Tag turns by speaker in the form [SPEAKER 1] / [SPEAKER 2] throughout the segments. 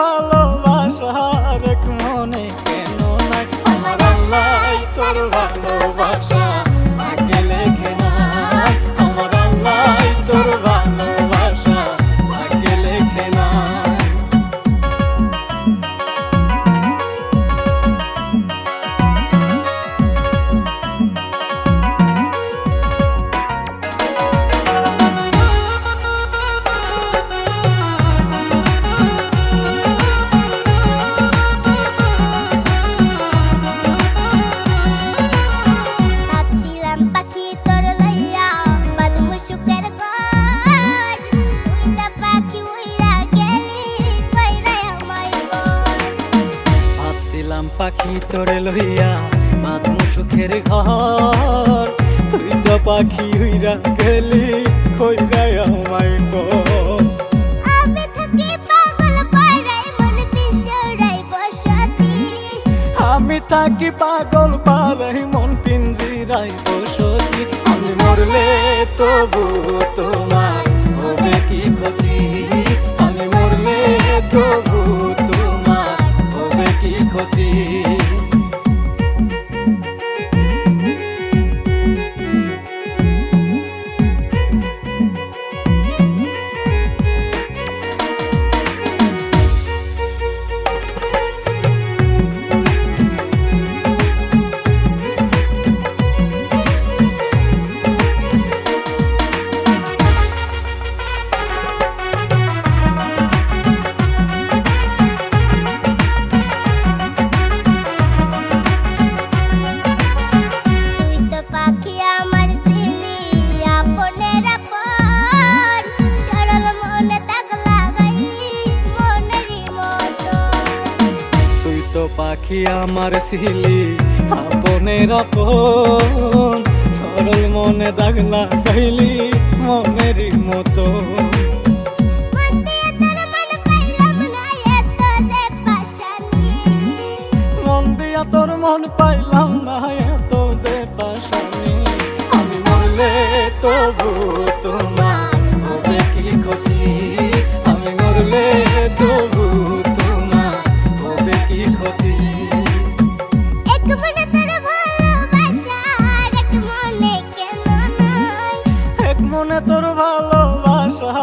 [SPEAKER 1] ভালোবাসার এক মনে কেন নাই? আমার আল্লাহ তোর ভালোবাসা।
[SPEAKER 2] পাখি তোরে লইয়া
[SPEAKER 1] মাত সুখের ঘর। তুই তো পাখি হইরা গেলি কইরাই আমায়
[SPEAKER 2] মন
[SPEAKER 1] আমি থাকি পাগল পারাই মন পিঞ্জিরাই বসতি। আমি মরলে তবু তোমার
[SPEAKER 2] পাখি আমার
[SPEAKER 1] সিলি আপনের আপন সরল মনে দাগ লাগাইলি মনেরই মতো।
[SPEAKER 2] মন দিয়া তোর মন পাইলাম না এত যে পাশানি।
[SPEAKER 1] আমি মরলে তবু
[SPEAKER 2] এক মনে তোর ভালোবাসা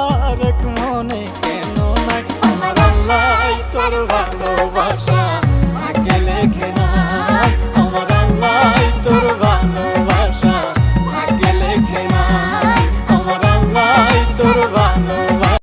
[SPEAKER 2] এক মনে কেন
[SPEAKER 1] নাই? আমার আল্লাহ তোর ভালোবাসা।